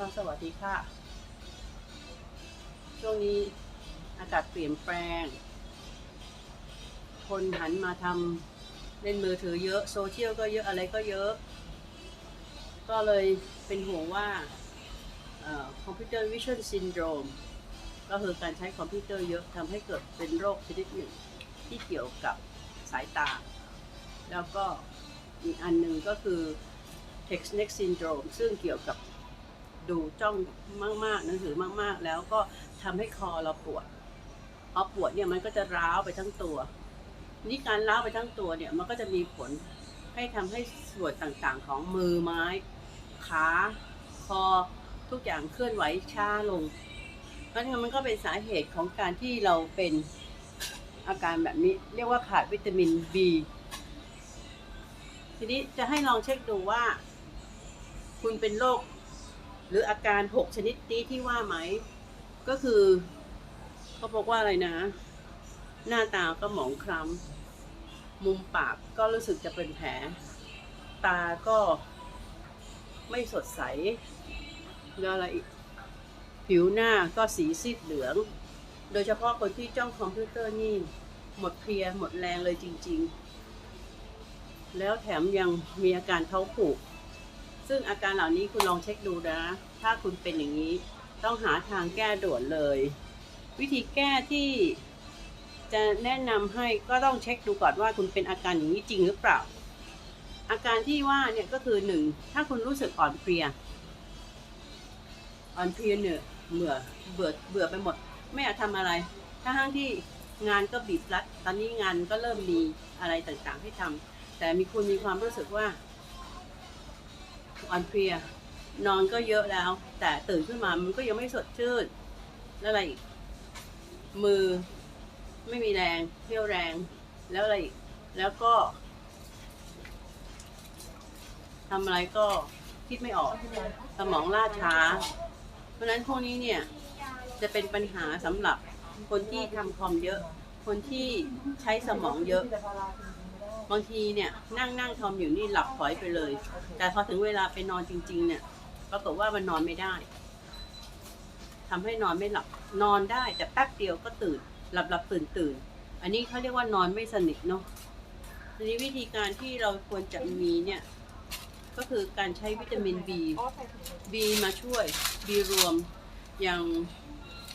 ค่ะสวัสดีค่ะ ช่วงนี้อากาศเปลี่ยนแปลง คนหันมาทำเล่นมือถือเยอะ โซเชียลก็เยอะอะไรก็เยอะ ก็เลยเป็นห่วงว่าคอมพิวเตอร์วิชั่นซินโดรมก็คือการใช้คอมพิวเตอร์เยอะทำให้เกิดเป็นโรคชนิดหนึ่งที่เกี่ยวกับสายตา แล้วก็อีกอันหนึ่งก็คือ text neck syndrome ซึ่งเกี่ยวกับ ดูจ้องมากๆหนังสือมากๆ แล้วก็ทำให้คอเราปวดพอปวดเนี่ยมันก็จะร้าวไปทั้งตัว นี่การร้าวไปทั้งตัวเนี่ยมันก็จะมีผลให้ทำให้ส่วนต่างๆ ของมือไม้ ขาคอทุกอย่างเคลื่อนไหวช้าลงเพราะฉะนั้นมันก็เป็นสาเหตุของการที่เราเป็นอาการแบบนี้ เรียกว่าขาดวิตามิน B ทีนี้จะให้ลองเช็คดูว่า คุณเป็นโรค หรืออาการหกชนิดนี้ที่ว่าไหม ก็คือเขาบอกว่าอะไรนะ หน้าตาก็หมองคล้ำมุมปากก็รู้สึกจะเป็นแผล ตาก็ไม่สดใสแล้วอะไรอีก ผิวหน้าก็สีซีดเหลือง โดยเฉพาะคนที่จ้องคอมพิวเตอร์นี่ หมดเพลียหมดแรงเลยจริง ๆ แล้วแถมยังมีอาการเท้องผูก ซึ่งอาการเหล่านี้คุณลองเช็คดูนะ ถ้าคุณเป็นอย่างนี้ต้องหาทางแก้ด่วนเลย วิธีแก้ที่จะแนะนำให้ก็ต้องเช็คดูก่อนว่าคุณเป็นอาการอย่างนี้จริงหรือเปล่า อาการที่ว่าเนี่ยก็คือหนึ่งถ้าคุณรู้สึกอ่อนเพลียอ่อนเพลียเหนื่อยเบื่อเบื่อเบื่อไปหมด ไม่อยากทำอะไรทั้งที่งานก็บีบรัดตอนนี้งานก็เริ่มมีอะไรต่างๆให้ทำแต่มีคุณมีความรู้สึกว่า อ่อนเพลีย นอนก็เยอะแล้ว แต่ตื่นขึ้นมามันก็ยังไม่สดชื่นแล้วอะไรอีกมือไม่มีแรงเที่ยวแรง แล้วอะไรอีกแล้วก็ทำอะไรก็คิดไม่ออก สมองล่าช้า เพราะฉะนั้นพวกนี้เนี่ยจะเป็นปัญหาสำหรับคนที่ทำคอมเยอะ คนที่ใช้สมองเยอะ บางทีเนี่ยนั่งนั่งทอมอยู่นี่หลับถอยไปเลย แต่พอถึงเวลาไปนอนจริง ๆ เนี่ยปรากฏว่ามันนอนไม่ได้ทำให้นอนไม่หลับนอนได้แต่แป๊บเดียวก็ตื่น หลับหลับตื่นตื่นอันนี้เขาเรียกว่านอนไม่สนิทเนาะทีนี้วิธีการที่เราควรจะมีเนี่ย ก็คือการใช้วิตามิน B B มาช่วย B รวมอย่าง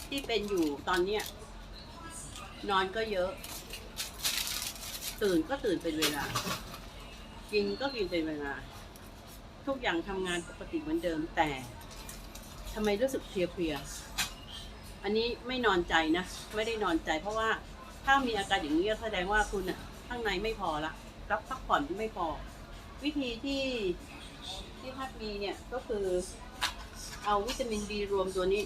ที่เป็นอยู่ตอนเนี้ยนอนก็เยอะ ตื่นก็ตื่นเป็นเวลา กินก็กินเป็นเวลา ทุกอย่างทำงานปกติเหมือนเดิมแต่ทำไมรู้สึกเพลียๆอันนี้ไม่นอนใจนะ ไม่ได้นอนใจ เพราะว่าถ้ามีอาการอย่างนี้ก็แสดงว่าคุณอะข้างในไม่พอละรับพักผ่อนไม่พอ วิธีที่ที่พัดมีเนี่ยก็คือเอาวิตามินบีรวมตัวนี้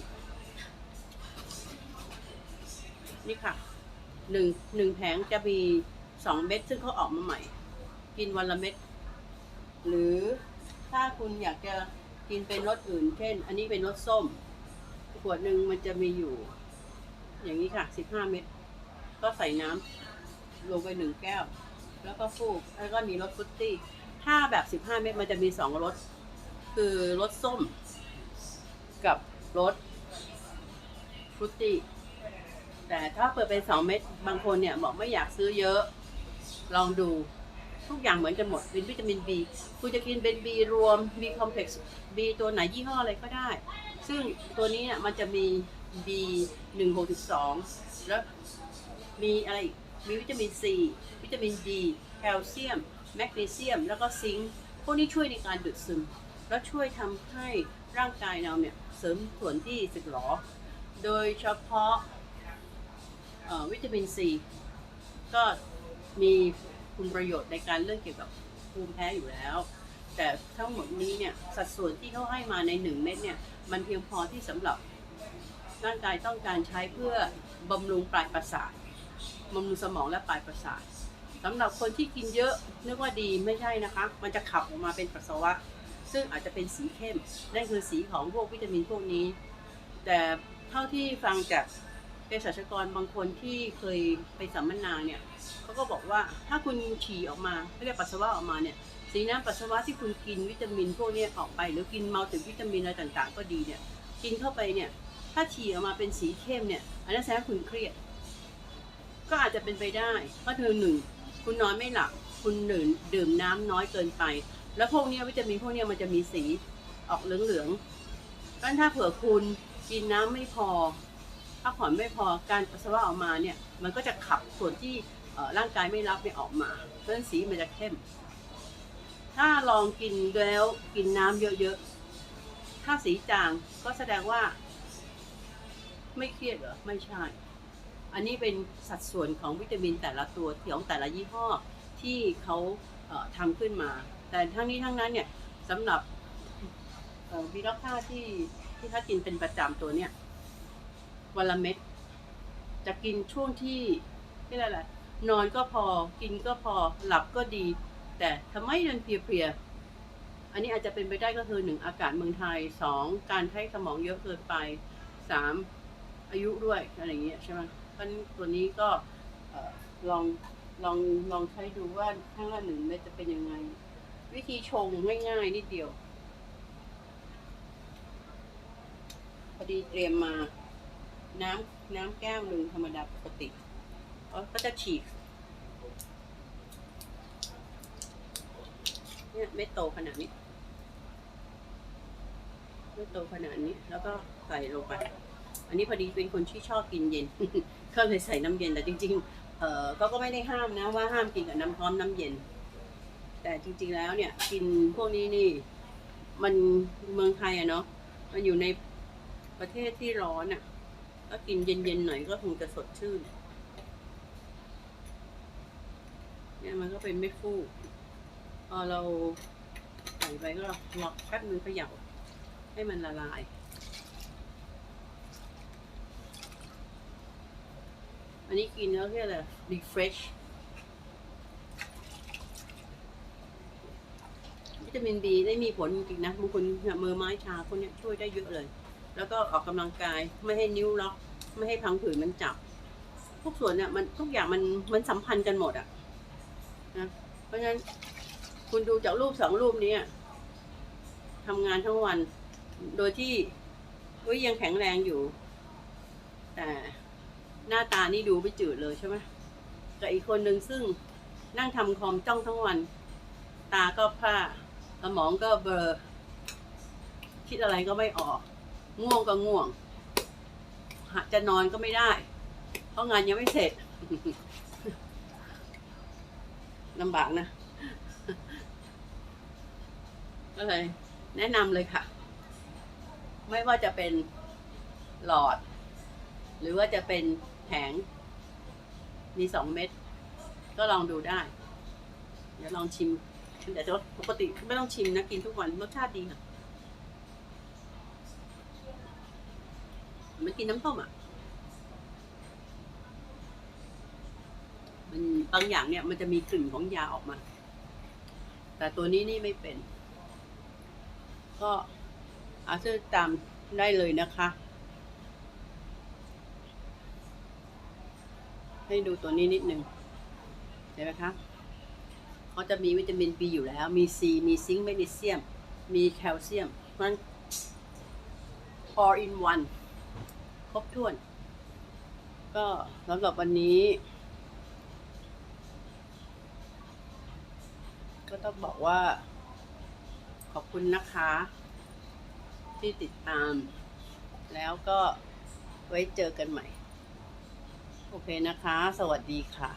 นี่ค่ะหนึ่งหนึ่งแผงจะมี สองเม็ดซึ่งเขาออกมาใหม่ กินวันละเม็ด หรือถ้าคุณอยากจะกินเป็นรสอื่น เช่น อันนี้เป็นรสส้ม ขวดหนึ่งมันจะมีอยู่ อย่างนี้ค่ะสิบห้าเม็ด ก็ใส่น้ำลงไปหนึ่งแก้ว แล้วก็ฟูก แล้วก็มีรสฟรุตตี้ ถ้าแบบสิบห้าเม็ดมันจะมีสองรส คือรสส้ม กับรสฟรุตตี้แต่ถ้าเปิดเป็นสองเม็ดบางคนเนี่ยบอกไม่อยากซื้อเยอะ ลองดูทุกอย่างเหมือนกันหมดเป็นวิตามิน B คุณจะกินเป็น B รวม B complex B ตัวไหนยี่ห้ออะไรก็ได้ ซึ่งตัวนี้เนี่ยมันจะมี B 1 6 2แล้วมีอะไรอีกมีวิตามิน C วิตามิน D แคลเซียม แมกนีเซียม แล้วก็ซิงค์พวกนี้ช่วยในการดูดซึม แล้วช่วยทำให้ร่างกายเราเนี่ยเสริมส่วนที่สึกหรอ โดยเฉพาะวิตามินซีก็ มีคุณประโยชน์ในการเรื่องเกี่ยวกับภูมิแพ้อยู่แล้ว แต่ทั้งหมดนี้เนี่ยสัดส่วนที่เขาให้มาในหนึ่งเม็ดเนี่ยมันเพียงพอที่สำหรับร่างกายต้องการใช้เพื่อบำรุงปลายประสาทบำรุงสมองและปลายประสาทสำหรับคนที่กินเยอะนึกว่าดีไม่ใช่นะคะ มันจะขับออกมาเป็นปัสสาวะ ซึ่งอาจจะเป็นสีเข้มนั่นคือสีของพวกวิตามินพวกนี้ แต่เท่าที่ฟังจาก เภสัชกรบางคนที่เคยไปสัมมนาเนี่ยเขาก็บอกว่าถ้าคุณฉี่ออกมาเขาเรียกปัสสาวะออกมาเนี่ยสีน้ำปัสสาวะที่คุณกินวิตามินพวกนี้ออกไป หรือกินมัลติวิตามินอะไรต่างๆ ก็ดีเนี่ยกินเข้าไปเนี่ยถ้าฉี่ออกมาเป็นสีเข้มเนี่ยอันนั้นแสดงว่าคุณเครียด ก็อาจจะเป็นไปได้เพราะเธอหนึ่งคุณนอนไม่หลับคุณดื่มดื่มน้ำน้อยเกินไป แล้วพวกนี้วิตามินพวกนี้มันจะมีสีออกเหลืองๆเพราะฉะนั้นถ้าเผื่อคุณกินน้ำไม่พอ พักผ่อนไม่พอการปัสสาวะออกมาเนี่ยมันก็จะขับส่วนที่ร่างกายไม่รับเนี่ออกมาเพราะฉะนั้นสีมันจะเข้ม ถ้าลองกินแล้วกินน้ำเยอะๆ ถ้าสีจางก็แสดงว่า ไม่เครียดเหรอไม่ใช่ อันนี้เป็นสัดส่วนของวิตามินแต่ละตัวของแต่ละยี่ห้อที่เขาเอ่อทำขึ้นมา แต่ทั้งนี้ทั้งนั้นเนี่ยสำหรับวีล็อกค่าที่ที่ถ้ากินเป็นประจำตัวเนี่ย วันละเม็ดจะกินช่วงที่ที่อะไรล่ะนอนก็พอกินก็พอหลับก็ดี แต่ทำไมมันเพลียๆอันนี้อาจจะเป็นไปได้ก็คือหนึ่งอากาศเมืองไทยสองการใช้สมองเยอะเกินไปสามอายุด้วยอะไรอย่างเงี้ยใช่ไหมเพราะฉะนั้นตัวนี้ก็ลองลองลองใช้ดูว่าข้างละหนึ่งเม็ดจะเป็นยังไง วิธีชงง่ายๆนิดเดียวพอดีเตรียมมา น้ำน้ำแก้วหนึ่งธรรมดาปกติก็จะฉีกเนี่ยเม็ดโตขนาดนี้เม็ดโตขนาดนี้ แล้วก็ใส่ลงไป อันนี้พอดีเป็นคนที่ชอบกินเย็น ก็เลยใส่น้ำเย็นแต่จริง ๆ เออก็ก็ไม่ได้ห้ามนะว่าห้ามกินกับน้ำพร้อมน้ำเย็น แต่จริง ๆแล้วเนี่ย กินพวกนี้นี่ มันเมืองไทยอะเนาะมันอยู่ในประเทศที่ร้อนอะ ก็กินเย็นๆหน่อยก็คงจะสดชื่น เนี่ยมันก็เป็นเม็ดฟูพอเราใส่ไปก็หลอกแป๊บนึงเขย่าให้มันละลายอันนี้กินแล้วเรียกอะไร refresh วิตามินบีได้มีผลจริงๆนะบางคนเมือไม้ชาพวกเนี้ยช่วยได้เยอะเลย แล้วก็ออกกำลังกายไม่ให้นิ้วล็อก ไม่ให้พังผืดมันจับ ทุกส่วนเนี่ยมันทุกอย่างมันมันสัมพันธ์กันหมดอะนะเพราะฉะนั้นคุณดูจากรูปสองรูปนี้อะทำงานทั้งวัน โดยที่เฮ้ยยังแข็งแรงอยู่ แต่หน้าตานี่ดูไม่จืดเลยใช่ไหมกับอีกคนหนึ่งซึ่งนั่งทำคอมจ้องทั้งวัน ตาก็พร่าสมองก็เบลอคิดอะไรก็ไม่ออก ง่วงก็ง่วงจะนอนก็ไม่ได้ เพราะงานยังไม่เสร็จลำบากนะ ก็เลย แนะนำเลยค่ะ ไม่ว่าจะเป็นหลอด หรือว่าจะเป็นแผง มีสองเม็ด ก็ลองดูได้ เดี๋ยวลองชิม แต่ปกติไม่ต้องชิมนะ กินทุกวันรสชาติดีค่ะ เหมันกินน้ำส้มอะ มันบางอย่างเนี่ยมันจะมีกลิ่นของยาออกมา แต่ตัวนี้นี่ไม่เป็น ก็อาซื้อตามได้เลยนะคะ ให้ดูตัวนี้นิดนึงเห็นไหมคะเขาจะมีวิตามิน B อยู่แล้ว มี C มีซิงค์แมกนีเซียม มีแคลเซียมมัน all in one ครบถ้วน ก็สำหรับวันนี้ ก็ต้องบอกว่า ขอบคุณนะคะ ที่ติดตาม แล้วก็ไว้เจอกันใหม่ โอเคนะคะ สวัสดีค่ะ